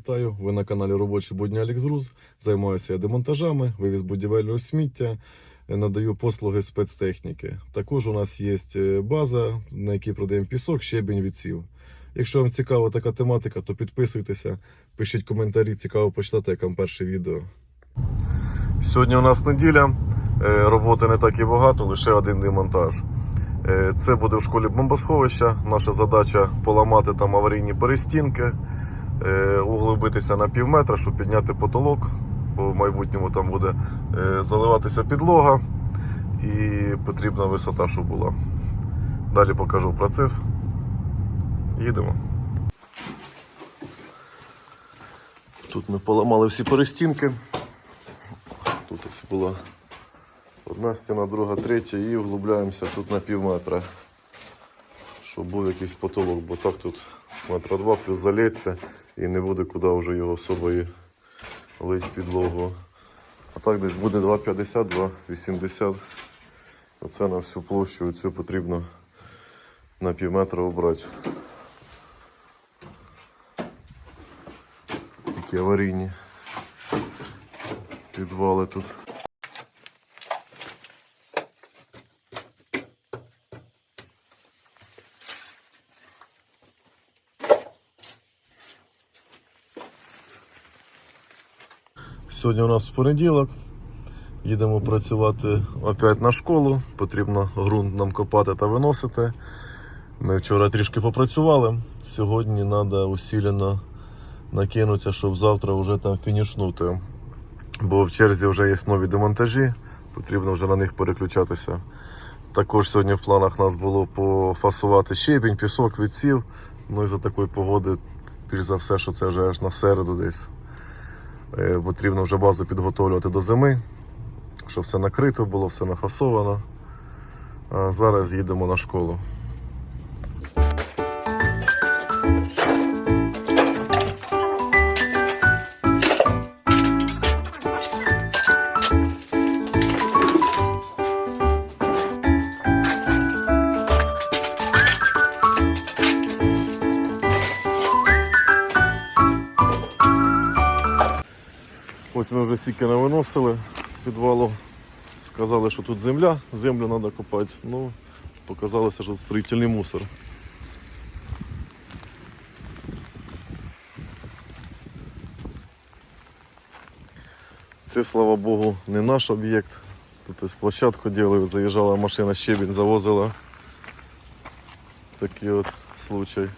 Вітаю, ви на каналі Робочі будні Аліксрус. Займаюся я демонтажами, вивіз будівельного сміття, е, надаю послуги спецтехніки. Також у нас є е, база, на якій продаємо пісок, щебінь, відсів. Якщо вам цікава така тематика, то підписуйтеся, пишіть коментарі, цікаво почитати, як вам перше відео. Сьогодні у нас неділя, е, роботи не так і багато, лише один демонтаж. Це буде в школі бомбосховища. Наша задача поламати там аварійні перестінки, е, углубитися на пів метра, щоб підняти потолок, бо в майбутньому там буде е, заливатися підлога і потрібна висота, щоб була. Далі покажу процес. Їдемо. Тут ми поламали всі перестінки. Тут ось була одна стіна, друга, третя і углубляємося тут на пів метра, щоб був якийсь потолок, бо так тут метра два плюс залється і не буде куди вже його собою лить підлогу. А так десь буде 2,50, 2,80. Оце на всю площу оцю потрібно на пів метра обрати. Такі аварійні підвали тут. Сьогодні у нас понеділок. Їдемо працювати опять на школу. Потрібно ґрунт нам копати та виносити. Ми вчора трішки попрацювали. Сьогодні треба усилено накинутися, щоб завтра вже там фінішнути. Бо в черзі вже є нові демонтажі, потрібно вже на них переключатися. Також сьогодні в планах нас було пофасувати щебінь, пісок, відсів. Ну і за такої погоди, більш за все, що це вже аж на середу десь. Е, Потрібно вже базу підготовлювати до зими, щоб все накрито було, все нафасовано. Зараз їдемо на школу. Ось ми вже сіки не виносили з підвалу. Сказали, що тут земля, землю треба копати. Ну, показалося, що тут строїтельний мусор. Це, слава Богу, не наш об'єкт. Тут площадку ділили, заїжджала машина, щебінь завозила. Такий от случай.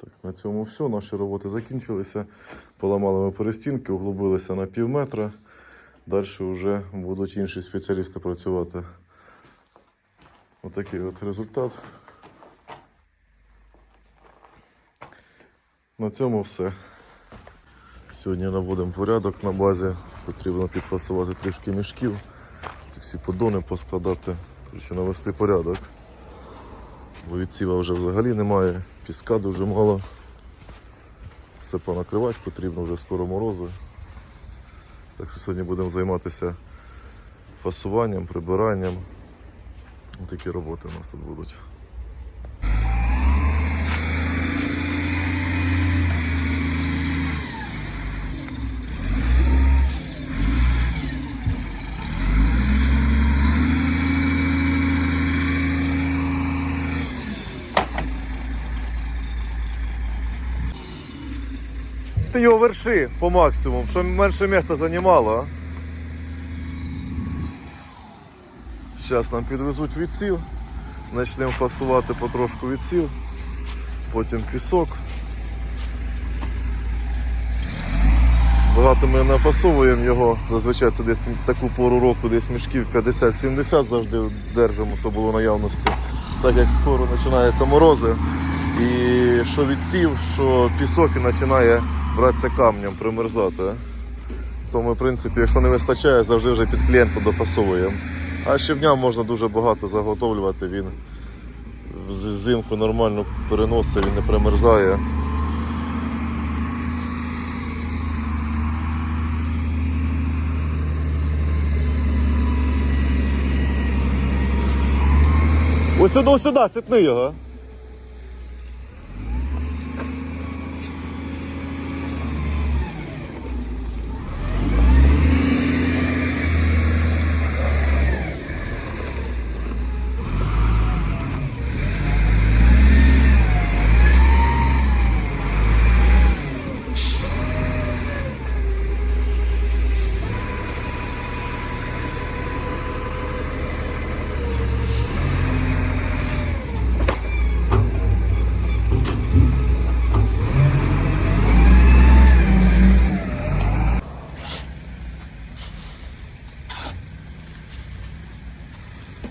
Так, на цьому все. Наші роботи закінчилися. Поламали ми перестінки, углубилися на пів метра. Далі вже будуть інші спеціалісти працювати. Отакий от результат. На цьому все. Сьогодні наводимо порядок на базі. Потрібно підфасувати трішки мішків. Ці всі подони поскладати, коротше, навести порядок. Бо відсіва вже взагалі немає, піска дуже мало. Все понакривати потрібно, вже скоро морози. Так що сьогодні будемо займатися фасуванням, прибиранням. Такі роботи у нас тут будуть. Ти його верши по максимуму, щоб менше місця займало. Зараз нам підвезуть відсів, почнемо фасувати потрошку відсів, потім пісок. Багато ми нафасовуємо його, зазвичай це десь таку пору року, десь мішків 50-70 завжди держимо, щоб було наявності. Так як скоро починаються морози, і що відсів, що пісок і починає братися камнем, примерзати. Тому, в принципі, якщо не вистачає, завжди вже під клієнта дофасовуємо. А щебням можна дуже багато заготовлювати, він в зимку нормально переносить, він не примерзає. Ось сюди, ось сюди, сипни його.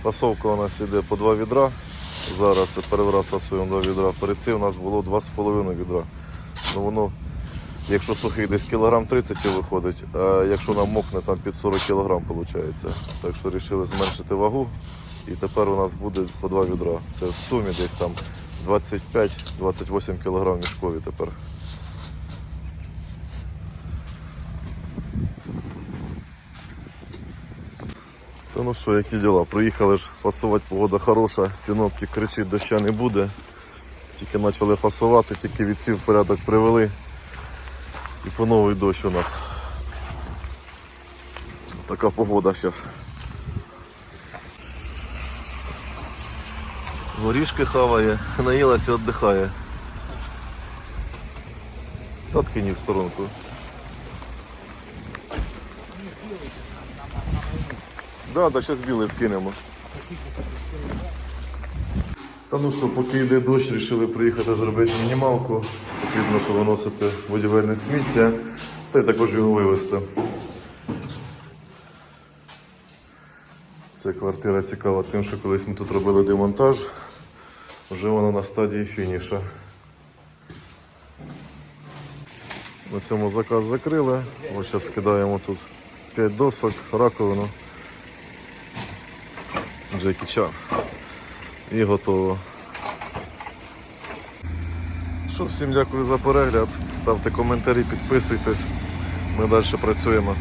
Фасовка у нас йде по два відра. Зараз це перший раз фасуємо два відра. Перед цим у нас було 2,5 відра. Ну воно, якщо сухий, десь кілограм 30 виходить, а якщо нам мокне, там під 40 кілограм виходить. Так що вирішили зменшити вагу. І тепер у нас буде по два відра. Це в сумі десь там 25-28 кілограм мішкові тепер. Та ну що, які діла? Приїхали ж фасувати, погода хороша, синоптик кричить, доща не буде. Тільки почали фасувати, тільки відсів порядок привели. І по новий дощ у нас. Така погода зараз. Горішки хаває, наїлась і віддихає. Та ткині в сторонку. Да, да, зараз білий вкинемо. Та ну що, поки йде дощ, вирішили приїхати зробити мінімалку. Потрібно повиносити будівельне сміття та й також його вивезти. Ця квартира цікава тим, що колись ми тут робили демонтаж, вже вона на стадії фініша. На цьому заказ закрили. Ось зараз кидаємо тут 5 досок, раковину. Джекі Чан. І готово. Що, всім дякую за перегляд. Ставте коментарі, підписуйтесь. Ми далі працюємо.